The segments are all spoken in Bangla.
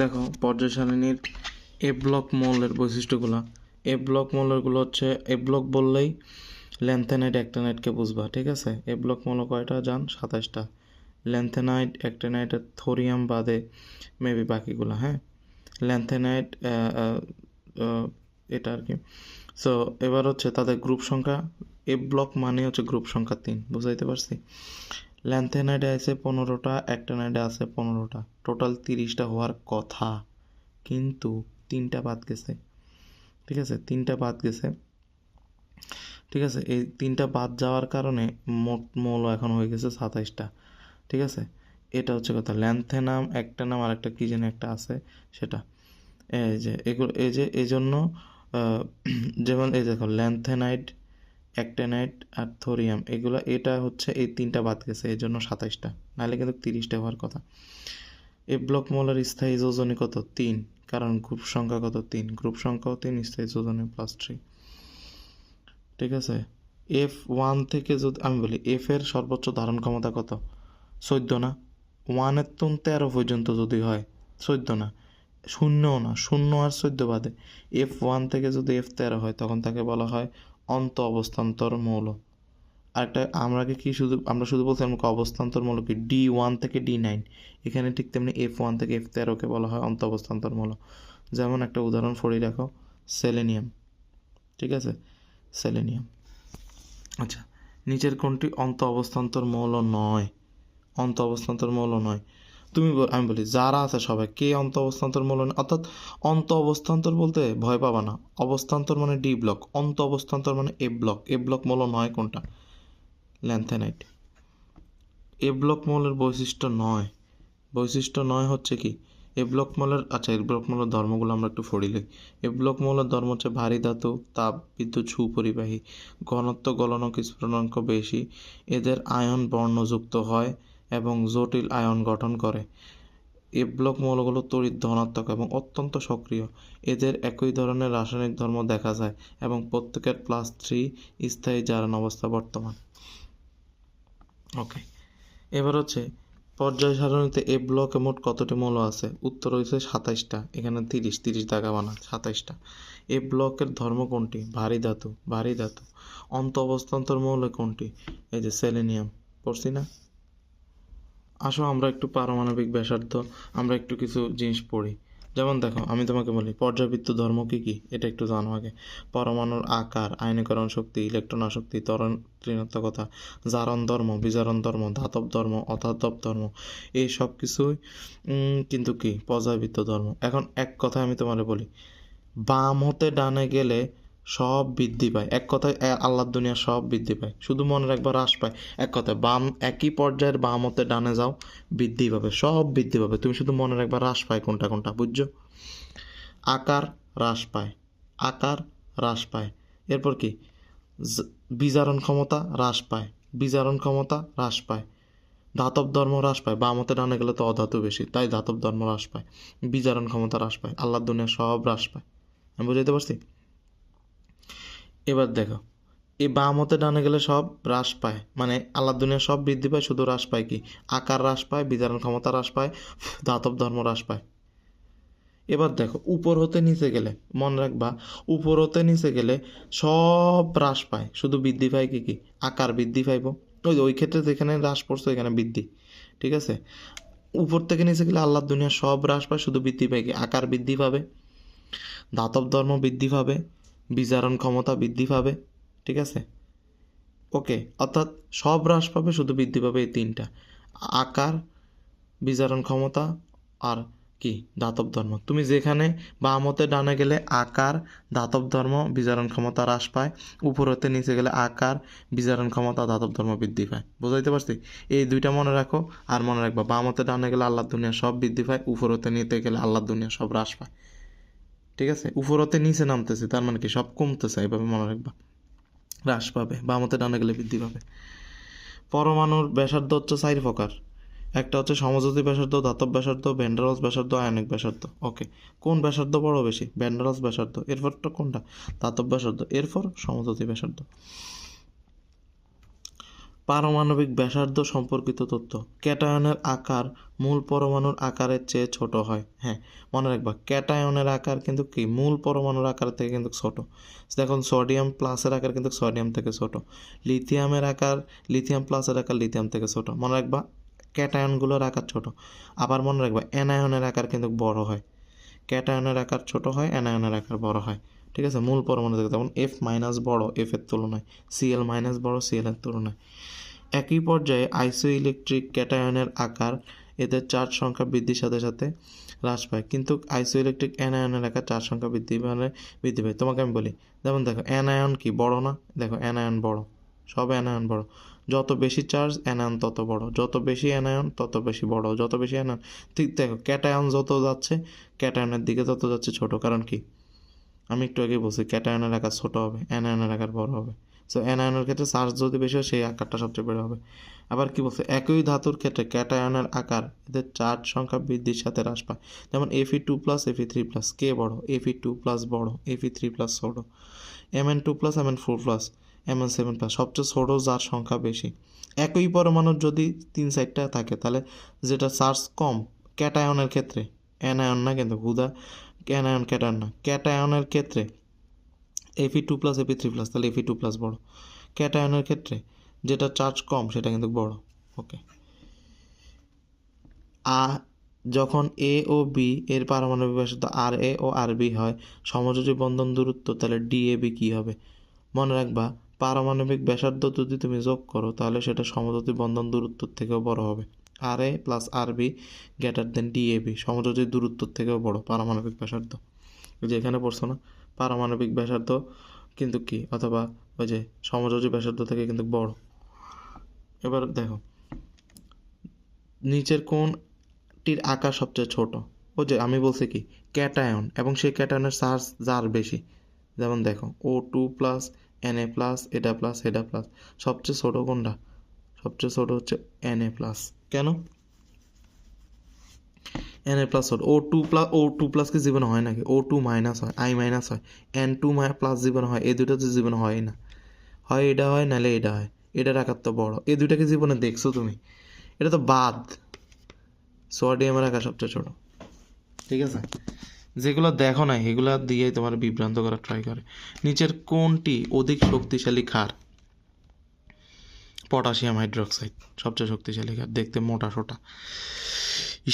দেখো, পর্যায় সারণীর এ ব্লক মৌলের বৈশিষ্ট্যগুলো। এ ব্লক মৌলেরগুলো হচ্ছে এ ব্লক বললেই ল্যান্থেনাইট অ্যাক্টেনাইটকে বুঝবা, ঠিক আছে? এ ব্লক মৌল কয়টা জান? সাতাশটা ল্যান্থেনাইট অ্যাক্টেনাইট থোরিয়াম বাদে মেবি বাকিগুলো হ্যাঁ? ল্যান্থেনাইট এটা আর কি। সো এবার হচ্ছে তাদের গ্রুপ সংখ্যা। এ ব্লক মানে হচ্ছে গ্রুপ সংখ্যা তিন, বুঝাইতে পারছি? ল্যান্থেনাইডে আছে পনেরোটা অ্যাক্টেনাইডে আছে পনেরোটা। টোটাল তিরিশটা হওয়ার কথা। কিন্তু তিনটা বাদ গেছে। ঠিক আছে? তিনটা বাদ গেছে। ঠিক আছে? এই তিনটা বাদ যাওয়ার কারণে মোট মৌল এখন হয়ে গেছে সাতাইশটা। ঠিক আছে? এটা হচ্ছে কথা। ল্যান্থেনাম একটা নাম আর একটা কী যেন একটা আছে সেটা। এই যে এগুলো এই যে, এই জন্য যেমন এই দেখো ল্যান্থেনাইট অ্যাক্টেনাইট আর থোরিয়াম এগুলো, এটা হচ্ছে এই তিনটা বাদ গেছে এই জন্য সাতাইশটা। নাহলে কিন্তু তিরিশটা হওয়ার কথা। এই ব্লক মৌলের স্থায়ী যোজনী কত? তিন। কারণ গ্রুপ সংখ্যা কত? তিন। গ্রুপ সংখ্যাও তিন, স্থায়ী যোজনী প্লাস থ্রি ঠিক আছে? এফ ওয়ান থেকে যদি আমি বলি এফ এর সর্বোচ্চ ধারণ ক্ষমতা কত? চোদ্দ না। ওয়ানের তুন তেরো পর্যন্ত যদি হয়, চোদ্দ না। শূন্যও না। শূন্য আর চোদ্দ বাদে এফ ওয়ান থেকে যদি এফ তেরো হয়, তখন তাকে বলা হয় অন্ত অবস্থান্তর মৌল। আরেকটা, আমরা কি শুধু, আমরা শুধু বলছিলাম কি অবস্থান্তর মৌল কি? ডি ওয়ান থেকে ডি নাইন এখানে ঠিক তেমনি এফ ওয়ান থেকে এফ তেরোকে বলা হয় অন্ত অবস্থান্তর মৌল যেমন একটা উদাহরণ ফড়ি রাখো সেলেনিয়াম ঠিক আছে? সেলেনিয়াম আচ্ছা নিচের কোনটি অন্ত অবস্থান্তর মৌল নয়? অন্ত অবস্থান্তর মৌল নয়। তুমি আমি বলি, যারা আছে সবাই, কে অন্ত অবস্থান্তর মৌল নয়? অর্থাৎ অন্ত অবস্থান্তর বলতে ভয় পাবা না। অবস্থান্তর মানে ডি ব্লক অন্ত অবস্থান্তর মানে এ ব্লক এ ব্লক মৌল নয় কোনটা? ল্যান্থেনাইট। এ ব্লক মৌলের বৈশিষ্ট্য নয়। বৈশিষ্ট্য নয় হচ্ছে কি, এ ব্লক মৌলের আচ্ছা এ ব্লক মৌলের ধর্মগুলো আমরা একটু ফড়ি লই এ ব্লক মৌলের ধর্ম হচ্ছে ভারী ধাতু, তাপ, বিদ্যুৎ, সুপরিবাহী। ঘনত্ব গলনক স্ফুটনাঙ্ক বেশি। এদের আয়ন বর্ণযুক্ত হয় এবং জটিল আয়ন গঠন করে। এ ব্লক মৌলগুলো তড়িৎ ধনাত্মক এবং অত্যন্ত সক্রিয়। এদের একই ধরনের রাসায়নিক ধর্ম দেখা যায় এবং প্রত্যেকের প্লাস থ্রি স্থায়ী জারণ অবস্থা বর্তমান। ওকে এবার হচ্ছে, পর্যায় সারণীতে এ ব্লকে মোট কতটি মৌল আছে? উত্তর হয়েছে সাতাইশটা, এখানে তিরিশ তিরিশ দাগা বানা, সাতাইশটা। এ ব্লকের ধর্ম কোনটি? ভারী ধাতু ভারী ধাতু। অন্ত অবস্থান্তর মৌল কোনটি? এই যে সেলেনিয়াম, পড়ছি না? আসো, আমরা একটু পারমাণবিক ব্যাসার্ধ, আমরা একটু কিছু জিনিস পড়ি। যেমন দেখো, আমি তোমাকে বলি পর্যাবৃত্ত ধর্ম কি কি? এটা একটু জানো আগে। পরমাণুর আকার আয়নীকরণ শক্তি ইলেকট্রন আসক্তি তরণ ঋণাত্মকতা জারণ ধর্ম, বিজারণ ধর্ম, ধাতব ধর্ম, অধাতব ধর্ম, এই সব কিছুই কিন্তু কি? পর্যাবৃত্ত ধর্ম। এখন এক কথা আমি তোমারে বলি, বাম হতে ডানে গেলে সব বৃদ্ধি পায়। এক কথায় আল্লাহর দুনিয়া সব বৃদ্ধি পায়। শুধু মনে রাখবা, হ্রাস পায়। এক কথায়, বাম, একই পর্যায়ের বাম হতে ডানে যাও, বৃদ্ধি পাবে, সব বৃদ্ধি পাবে। তুমি শুধু মনে রাখবা, হ্রাস পায় কোনটা কোনটা, বুঝছ? আকার হ্রাস পায়, আকার হ্রাস পায়। এরপর কি? বিজারণ ক্ষমতা হ্রাস পায়, বিজারণ ক্ষমতা হ্রাস পায়। ধাতব ধর্ম হ্রাস পায়, বাম হতে ডানে গেলে তো অধাতু বেশি, তাই ধাতব ধর্ম হ্রাস পায়, বিজারণ ক্ষমতা হ্রাস পায়, আল্লাহর দুনিয়া সব হ্রাস পায়। আমি বুঝাইতে পারছি? এবার দেখো এই বাম হতে ডানে গেলে সব হ্রাস পায়। মানে আল্লাহ দুনিয়া সব বৃদ্ধি পায়, শুধু হ্রাস পায় কি? আকার হ্রাস পায় বিজারণ ক্ষমতা হ্রাস পায়, ধাতব ধর্ম হ্রাস পায়। এবার দেখো, উপর হতে নিচে গেলে, মনে রাখবা, উপর হতে নিচে গেলে সব হ্রাস পায়। শুধু বৃদ্ধি পায় কি কি? আকার বৃদ্ধি পাইব। ওই ওই ক্ষেত্রে যেখানে হ্রাস পড়ছে এখানে বৃদ্ধি। ঠিক আছে? উপর থেকে নিচে গেলে আল্লাহ দুনিয়া সব হ্রাস পায়, শুধু বৃদ্ধি পায় কি? আকার বৃদ্ধি পাবে, ধাতব ধর্ম বৃদ্ধি পাবে বিজারণ ক্ষমতা বৃদ্ধি পাবে, ঠিক আছে? ওকে, অর্থাৎ সব হ্রাস পাবে, শুধু বৃদ্ধি পাবে এই তিনটা। আকার বিচারণ ক্ষমতা আর কি? দাতব ধর্ম। তুমি যেখানে বাম হতে ডানে গেলে আকার দাতব ধর্ম বিচারণ ক্ষমতা হ্রাস পায়। উপর হতে নিচে গেলে আকার বিচারণ ক্ষমতা দাতব ধর্ম বৃদ্ধি পায়। বুঝাইতে পারছি? এই দুইটা মনে রাখো আর মনে রাখবা, বাম হতে ডানে গেলে আল্লাহ দুনিয়া সব বৃদ্ধি পায়, উপর হতে নিতে গেলে আল্লাহর দুনিয়া সব হ্রাস পায়। ঠিক আছে? উপরতে নিচে নামতেছে, তার মানে কি সব কমতেছে এভাবে মনে রাখবা। হ্রাস পাবে বা মতে ডানে গেলে বৃদ্ধি পাবে। পরমাণুর ব্যাসার্ধ হচ্ছে চার প্রকার। একটা হচ্ছে সমযোজী ব্যাসার্ধ, ধাতব ব্যাসার্ধ ভ্যান্ডারস ব্যাসার্ধ, আয়নিক ব্যাসার্ধ। ওকে, কোন ব্যাসার্ধ বড় বেশি? ভ্যান্ডারস ব্যাসার্ধ। এরপরটা কোনটা? ধাতব ব্যাসার্ধ। এরপর সমযোজী ব্যাসার্ধ। পারমাণবিক ব্যাসার্ধ সম্পর্কিত তথ্য। ক্যাটায়নের আকার মূল পরমাণুর আকারের চেয়ে ছোট হয়। হ্যাঁ মনে রাখবা, ক্যাটায়নের আকার কিন্তু কি? মূল পরমাণুর আকার থেকে কিন্তু ছোট। দেখুন, সোডিয়াম প্লাসের আকার কিন্তু সোডিয়াম থেকে ছোট। লিথিয়ামের আকার, লিথিয়াম প্লাসের আকার লিথিয়াম থেকে ছোট। মনে রাখবা, ক্যাটায়নগুলোর আকার ছোট। আবার মনে রাখবা, অ্যানায়নের আকার কিন্তু বড় হয়। ক্যাটায়নের আকার ছোট হয়, অ্যানায়নের আকার বড় হয়। ঠিক আছে? মূল পরমাণু থেকে, যেমন এফ মাইনাস বড় এফ এর তুলনায়। সিএল মাইনাস বড় সিএল এর তুলনায়। একই পর্যায়ে আইসো ইলেকট্রিক ক্যাটায়নের আকার এদের চার্জ সংখ্যা বৃদ্ধির সাথে সাথে হ্রাস পায়। কিন্তু আইসো ইলেকট্রিক অ্যানায়নের আকার চার্জ সংখ্যা বৃদ্ধি মানে বৃদ্ধি পায়। তোমাকে আমি বলি, যেমন দেখো অ্যানায়ন কি বড় না? দেখো অ্যানায়ন বড়। সব অ্যানায়ন বড়। যত বেশি চার্জ অ্যানায়ন তত বড়। যত বেশি অ্যানায়ন তত বেশি বড়। যত বেশি অ্যানায়ন ঠিক দেখো ক্যাটায়ন যত যাচ্ছে ক্যাটায়নের দিকে তত যাচ্ছে ছোট। কারণ কি? আমি একটু আগে বলছি, ক্যাটায়নের আকার ছোট হবে, অ্যানায়নের আকার বড় হবে। সো অ্যানায়নের ক্ষেত্রে চার্জ যদি বেশি হয়, সেই আকারটা সবচেয়ে বড় হবে। আবার কি বলছে? একই ধাতুর ক্ষেত্রে ক্যাটায়নের আকার এদের চার্জ সংখ্যা বৃদ্ধির সাথে হ্রাস পায়। যেমন Fe two plus Fe three plus কে বড়? এফি টু প্লাস বড় এফি থ্রি প্লাস ছোট। M N two plus M N four plus M N seven plus সবচেয়ে ছোট যার সংখ্যা বেশি। একই পরমাণুর যদি তিন চারটা থাকে, তাহলে যেটা চার্জ কম, ক্যাটায়নের ক্ষেত্রে, অ্যানায়ন না কিন্তু হুদা অ্যানায়ন ক্যাটায়ন না, ক্যাটায়নের ক্ষেত্রে Fe two plus Fe three plus তাহলে এফি টু প্লাস বড়। ক্যাটায়নের ক্ষেত্রে যেটা চার্জ কম, সেটা কিন্তু বড় ওকে আ যখন এ ও বি এর পারমাণবিক ব্যাসার্ধ আর এ ও আর বি হয়, সমযোজী বন্ধন দূরত্ব, তাহলে ডি এ বি কী হবে? মনে রাখবা, পারমাণবিক ব্যাসার্ধ যদি তুমি যোগ করো, তাহলে সেটা সমযোজী বন্ধন দূরত্বর থেকেও বড় হবে। R A plus R B greater than D A B. সমযোজী দূরত্বর থেকেও বড় পারমাণবিক ব্যাসার্ধ। যে এখানে পড়ছো না? পারমাণবিক ব্যাসার্ধ কিন্তু কি? অথবা ওই যে সমযোজী ব্যাসার্ধ থেকে কিন্তু বড়। এবার দেখো। নিচের কোনটির আকার সবচেয়ে ছোট? ও যে আমি বলছি কি? ক্যাটায়ন। এবং সেই ক্যাটায়নের চার্জ যার বেশি? যেমন দেখো, O two plus, N A plus, এটা প্লাস এটা প্লাস। সবচেয়ে ছোট কোনটা? সবচেয়ে ছোট হচ্ছে এন এ প্লাস। কেন? এন এ প্লাস ছোট O two plus O two plus কি জীবনে হয় নাকি? ও টু মাইনাস হয় আই মাইনাস হয়। এন টু মাই প্লাস জীবনে হয়, এই দুটো তো জীবনে হয় না। হয় এটা হয়, নাহলে এটা হয়। এটার আকার তো বড়। এই দুটাকে জীবনে দেখছ তুমি। এটা তো বাদ। সোডিয়ামের আকার সবচেয়ে ছোট। ঠিক আছে? যেগুলো দেখো না এগুলো দিয়ে তোমার বিভ্রান্ত করার ট্রাই করে। নিচের কোনটি অধিক শক্তিশালী ক্ষার পটাশিয়াম হাইড্রোক্সাইড, সবচেয়ে শক্তিশালী ক্ষার দেখতে মোটা সোটা।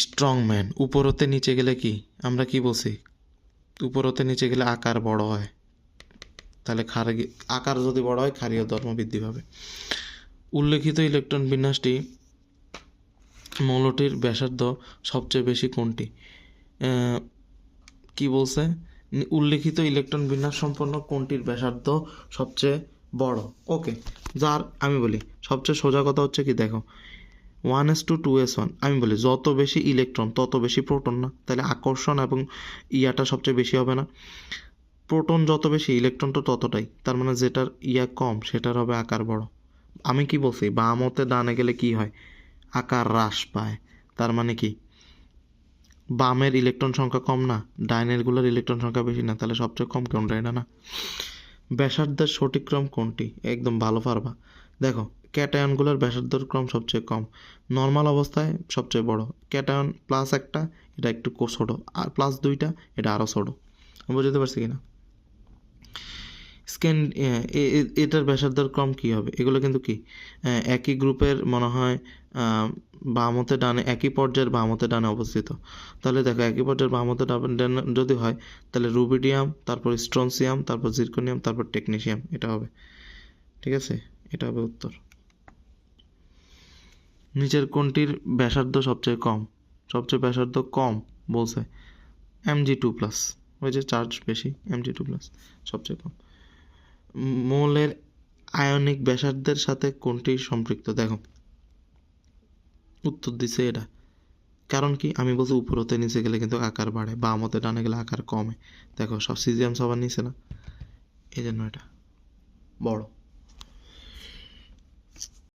স্ট্রং ম্যান উপর হতে নিচে গেলে কি? আমরা কি বলছি? উপর হতে নিচে গেলে আকার বড় হয়। তাহলে ক্ষার আকার যদি বড় হয়, ক্ষারীয় ধর্ম বৃদ্ধি পাবে। উল্লেখিত ইলেকট্রন বিন্যাসটি মৌলটির ব্যাসার্ধ সবচেয়ে বেশি কোনটি? কি বলছে? উল্লেখিত ইলেকট্রন বিন্যাস সম্পন্ন কোনটির ব্যাসার্ধ সবচেয়ে বড়। ওকে, যার আমি বলি, সবচেয়ে সোজা কথা হচ্ছে কি, দেখো one S two two S one আমি বলি, যত বেশি ইলেকট্রন তত বেশি প্রোটন না, তাহলে আকর্ষণ এবং ইয়াটা সবচেয়ে বেশি হবে না। প্রোটন যত বেশি ইলেকট্রন তো ততটাই, তার মানে যেটার ইয়া কম, সেটার হবে আকার বড়। আমি কি বলছি, বাম হতে ডানে গেলে কি হয়? আকার হ্রাস পায়। তার মানে কি? বামের ইলেকট্রন সংখ্যা কম না ডাইনেরগুলোর ইলেকট্রন সংখ্যা বেশি না, তাহলে সবচেয়ে কম কোনটা এটা না? ব্যাসার্ধের সঠিক ক্রম কোনটি? একদম ভালো পারবা। দেখো, ক্যাটায়নগুলোর ব্যাসার্ধর ক্রম সবচেয়ে কম। নর্মাল অবস্থায় সবচেয়ে বড়। ক্যাটায়ন প্লাস একটা, এটা একটু ছোটো। আর প্লাস দুইটা, এটা আরও ছোটো। বুঝতে পারছি কিনা? স্ক্যান এটার ব্যাসার্ধের ক্রম কী হবে? এগুলো কিন্তু কি? একই গ্রুপের মনে হয় বামতে ডানে, একই পর্যায়ের বামতে ডানে অবস্থিত। তাহলে দেখো, একই পর্যায়ের বামতে ডানে যদি হয়, তাহলে রুবিডিয়াম, তারপর স্ট্রনসিয়াম, তারপর জিরকোনিয়াম, তারপর টেকনিশিয়াম, এটা হবে। ঠিক আছে? এটা হবে উত্তর। নিচের কোনটির ব্যাসার্ধ সবচেয়ে কম? সবচেয়ে ব্যাসার্ধ কম বলছে, এমজি টু প্লাস, ওই যে চার্জ বেশি, এমজি টু প্লাস, সবচেয়ে কম। মৌলের আয়নিক ব্যাসার্ধের সাথে কোনটি সম্পৃক্ত? দেখো। উত্তর দিছে এটা। কারণ কি? আমি বলছি উপর হতে নিচে গেলে কিন্তু আকার বাড়ে বাম হতে ডানে গেলে আকার কমে। দেখো, সব সিজিয়াম সবার নিচে না? এই জন্য এটা। বড়।